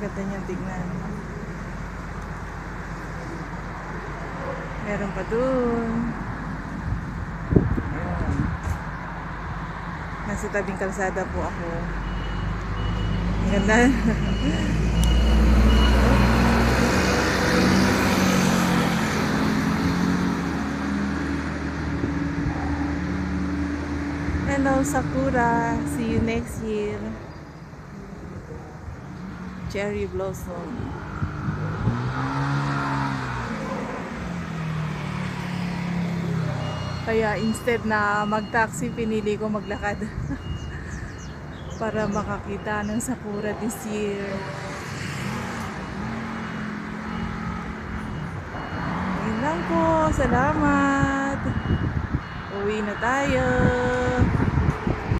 Ganda niyang tignan. Meron pa dun. Ayun. Nasa tabing kalsada po ako. Ang ganda. Hello, Sakura. See you next year. Cherry blossom. Kaya instead na mag-taxi, pinili ko maglakad. Para makakita ng Sakura this year. Ayun lang po. Salamat. Uwi na tayo.